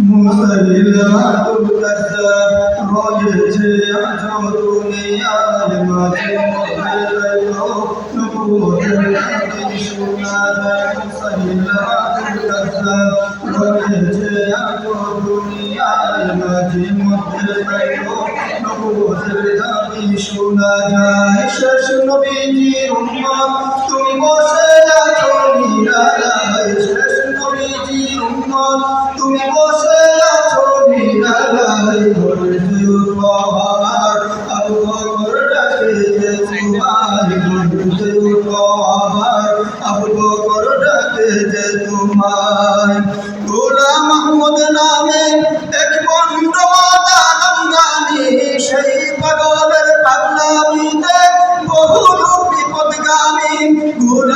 মুসাইলামাতুল কাজ্জাব রয়েছে আজো দুনিয়ার মাঝে মধ্যে রইল নবুয়তের দাবি শোনা যায় মুসাইলামাতুল কাজ্জাব রয়েছে আজো দুনিয়ার মাঝে মধ্যে রইল নবুয়তের দাবি শোনা যায় শেষ নবীজির উম্মত তুমি বসে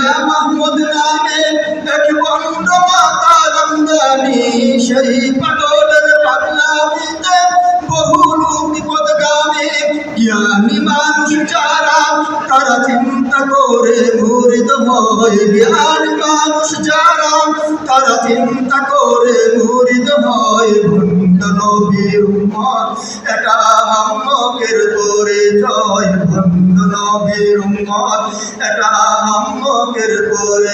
গোলাম মাহমুদ নামে এক বন্ড মাতারঙ্গানি সেই পাগলের পাগলামিতে বহু লোক বিপদগামী। জ্ঞানী মানুষ যারা, তারা চিন্তা করে মুরিদ হয়। জ্ঞানী মানুষ যারা, তারা চিন্তা করে মুরিদ হয়। ভণ্ড নবীর উম্মত, এটা হাম্মকের পরিচয়। ভণ্ড নবীর উম্মত, এটা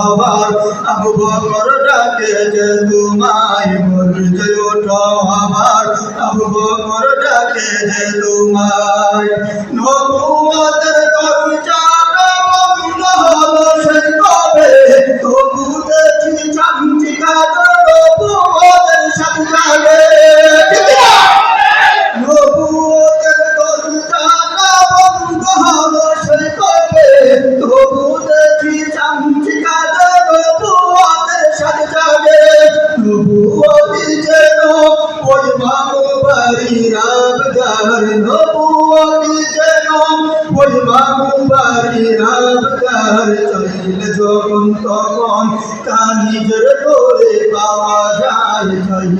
আবার আবু বকর ডাকে যে তোমায় বলতে ওঠো আবার আবু বকর ডাকে যে তোমায় নবুয়তের দরজাটা বন্ধ হলো সেই কবে তবু দেখি চামচিকা নবুয়তের সাথে ওই মামু বাড়ির আবদার নবুয়তি যেন ওই মামু বাড়ির আবদার চাইলে যখন তখন তা নিজের করে পাওয়া যায়